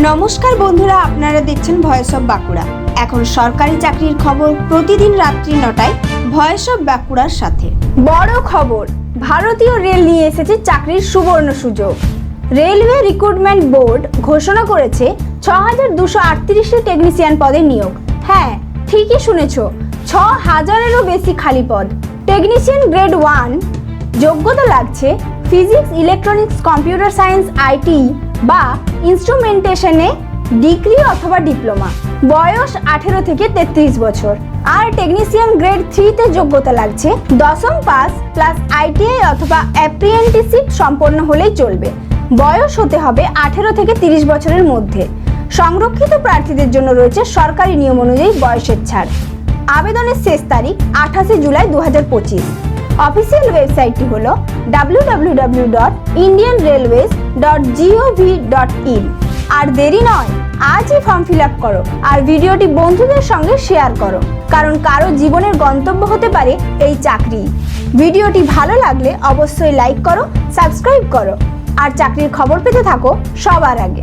নমস্কার বন্ধুরা, আপনারা দেখছেন ভয়েস অফ বাঁকুড়া। এখন সরকারি চাকরির খবর প্রতিদিন রাত্রি নটায় ভয়েস অফ বাঁকুড়ার সাথে। বড় খবর, ভারতীয় রেল নিয়ে এসেছে চাকরির সুবর্ণ সুযোগ। রেলওয়ে রিক্রুটমেন্ট বোর্ড ঘোষণা করেছে ছ হাজার দুশো আটত্রিশটি টেকনিশিয়ান পদে নিয়োগ। হ্যাঁ ঠিকই শুনেছ ছ হাজারেরও বেশি খালি পদ। টেকনিশিয়ান গ্রেড ওয়ান, যোগ্যতা লাগছে physics, electronics, computer science, IT বা ইনস্ট্রুমেন্টেশনে ডিগ্রি অথবা ডিপ্লোমা। বয়স আঠেরো থেকে তেত্রিশ বছর। আর টেকনিশিয়ান গ্রেড থ্রিতে যোগ্যতা লাগছে। দশম পাস প্লাস আইটিআই অথবা অ্যাপ্রিয়েন্টিসিপ সম্পন্ন হলেই চলবে। বয়স হতে হবে আঠেরো থেকে তিরিশ বছরের মধ্যে। সংরক্ষিত প্রার্থীদের জন্য রয়েছে সরকারি নিয়ম অনুযায়ী বয়সের ছাড়। আবেদনের শেষ তারিখ আঠাশে জুলাই দু হাজার পঁচিশ। অফিসিয়াল ওয়েবসাইটটি হল www.indianrailways.gov.in আর দেরি নয়, আজই ফর্ম ফিল আপ করো আর ভিডিওটি বন্ধুদের সঙ্গে শেয়ার করো, কারণ কারও জীবনের গন্তব্য হতে পারে এই চাকরি। ভিডিওটি ভালো লাগলে অবশ্যই লাইক করো সাবস্ক্রাইব করো। আর চাকরির খবর পেতে থাকো সবার আগে।